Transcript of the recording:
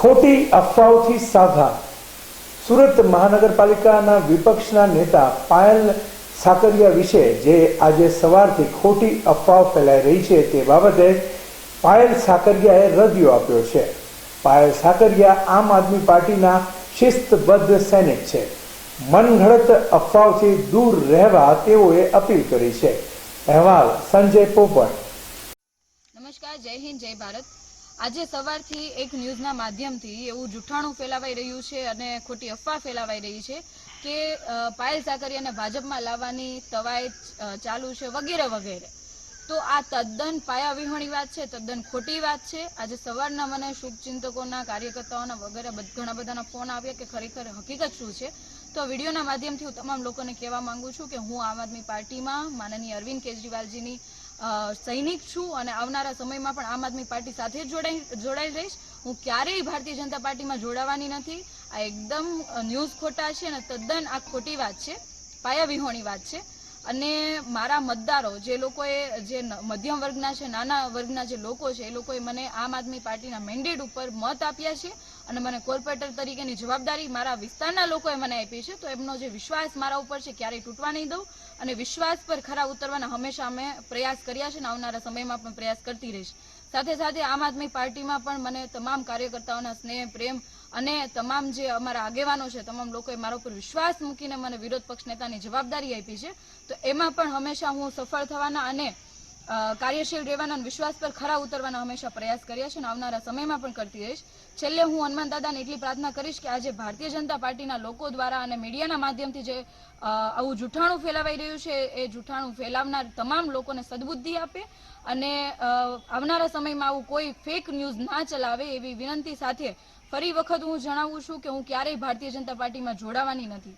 ખોટી અફવાઓથી સાવધાન. સુરત મહાનગરપાલિકાના વિપક્ષના નેતા પાયલ સાકરિયા વિશે જે આજે સવારથી ખોટી અફવાઓ ફેલાઈ રહી છે તે બાબતે પાયલ સાકરિયાએ રદિયો આપ્યો છે. પાયલ સાકરિયા આમ આદમી પાર્ટીના શિસ્તબદ્ધ સૈનિક છે. મનઘડત અફવાઓથી દૂર રહેવા તેઓએ અપીલ કરી છે. અહેવાલ સંજય પોપટ. નમસ્કાર, જય હિન્દ, જય ભારત. આજે સવારથી એક ન્યૂઝના માધ્યમથી એવું જૂઠાણું ફેલાવાઈ રહ્યું છે અને ખોટી અફવા ફેલાવાઈ રહી છે કે પાયલ સાકરિયાને ભાજપમાં લાવવાની તવાયત ચાલુ છે વગેરે વગેરે. તો આ તદ્દન પાયાવિહોણી વાત છે, તદ્દન ખોટી વાત છે. આજે સવારના મને શુભચિંતકોના કાર્યકર્તાઓના વગેરે ઘણા બધાના ફોન આવ્યા કે ખરેખર હકીકત શું છે. તો વિડીયોના માધ્યમથી હું તમામ લોકોને કહેવા માંગુ છું કે હું આમ આદમી પાર્ટીમાં માનનીય અરવિંદ કેજરીવાલજીની સૈનિક છું અને આવનારા સમયમાં પણ આમ આદમી પાર્ટી સાથે જોડાઈ જોડાઈ રહીશ. હું ક્યારેય ભારતીય જનતા પાર્ટીમાં જોડાવાની નથી. આ એકદમ ન્યૂઝ ખોટા છે અને તદ્દન આ ખોટી વાત છે. પાયાવિહોણી વાત છે. અને મારા મતદારો, જે લોકોએ, જે મધ્યમ વર્ગના છે, નાના વર્ગના જે લોકો છે, એ લોકોએ મને આમ આદમી પાર્ટીના મેન્ડેટ ઉપર મત આપ્યા છે અને મને કોર્પોરેટર તરીકેની જવાબદારી મારા વિસ્તારના લોકોએ મને આપી છે. તો એમનો જે વિશ્વાસ મારા ઉપર છે ક્યારેય તૂટવા નહીં દઉં અને વિશ્વાસ પર ખરા ઉતરવાના હંમેશા અમે પ્રયાસ કર્યા છે અને આવનારા સમયમાં પણ પ્રયાસ કરતી રહીશ. સાથે સાથે આમ આદમી પાર્ટીમાં પણ મને તમામ કાર્યકર્તાઓના સ્નેહ, પ્રેમ અને તમામ જે અમારા આગેવાનો છે, તમામ લોકોએ મારા ઉપર વિશ્વાસ મૂકીને મને વિરોધ પક્ષ નેતાની જવાબદારી આપી છે. તો એમાં પણ હંમેશા હું સફળ થવાના અને કાર્યશીલ રહેવાના અને વિશ્વાસ પર ખરા ઉતરવાના હંમેશા પ્રયાસ કર્યા છે અને આવનારા સમયમાં પણ કરતી રહીશ. છેલ્લે હું હનુમાન દાદાને એટલી પ્રાર્થના કરીશ કે આજે ભારતીય જનતા પાર્ટીના લોકો દ્વારા અને મીડિયાના માધ્યમથી જે આવું જૂઠાણું ફેલાવાઈ રહ્યું છે, એ જૂઠાણું ફેલાવનાર તમામ લોકોને સદબુદ્ધિ આપે અને આવનારા સમયમાં આવું કોઈ ફેક ન્યૂઝ ના ચલાવે એવી વિનંતી સાથે ફરી વખત હું જણાવું છું કે હું ક્યારેય ભારતીય જનતા પાર્ટીમાં જોડાવાની નથી.